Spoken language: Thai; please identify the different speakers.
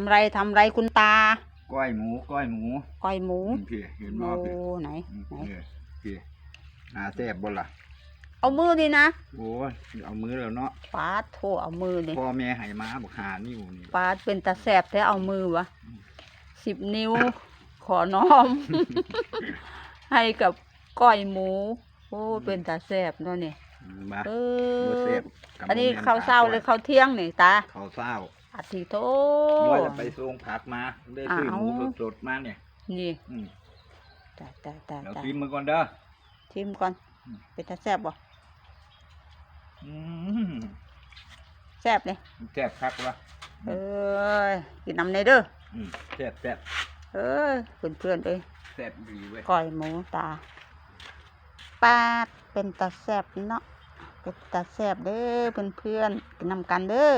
Speaker 1: ำไรทำไรคุณตา
Speaker 2: ก้อยหมูก้อยหมู
Speaker 1: ก้อยหมู
Speaker 2: อืมพี่เห็นบ่
Speaker 1: โอ้
Speaker 2: พี่
Speaker 1: ไหน
Speaker 2: อืม
Speaker 1: ไหน
Speaker 2: นี่พี่หาแซ่บบ่ล่ะ
Speaker 1: เอามือดินะ
Speaker 2: โอ้ยเอามือแล้วเนาะ
Speaker 1: ปาดโถเอามือดิ
Speaker 2: พ่อแม่ให้มาบอกหานิ้วนี่
Speaker 1: ปาดเป็นตาแสบแต่เอามือวะสิบนิ้ว ขอน้อม ให้กับก้อยหมู โอ้เป็นตาแสบเนาะนี่
Speaker 2: อืมมา
Speaker 1: เอ
Speaker 2: บ่
Speaker 1: อ
Speaker 2: แซ่บกับ
Speaker 1: อันนี้
Speaker 2: บ่แม่
Speaker 1: ข้าวเศร้าหรือข้าวเที่ยงนี่ตา
Speaker 2: ข้าวเศร้า
Speaker 1: อาทิโต
Speaker 2: ว่าจะไปส่งผักมาได้ซื้อหมู
Speaker 1: อ้าว
Speaker 2: สดๆมาเนี่ย
Speaker 1: นี่
Speaker 2: อืม
Speaker 1: ตาตาตา
Speaker 2: เดี๋ยว
Speaker 1: ตา
Speaker 2: ชิมมือก่อนเด้อ
Speaker 1: ชิมก่อน
Speaker 2: อืม
Speaker 1: เป็นตาแสบบ่
Speaker 2: อืม
Speaker 1: แสบเลย
Speaker 2: แซ่บคักวะ
Speaker 1: เอ้ยกินน้ำในเด้อ
Speaker 2: อืมแซ่บแซ่บ
Speaker 1: เอ้ยเพื่อนเพื่อนๆเอ้ย
Speaker 2: แซ่บดีเว้ย
Speaker 1: ก้อยหมูตาปาดเป็นตาแสบเนาะเป็นตาแสบเด้อเพื่อนเพื่อนๆกินนำกันเด้อ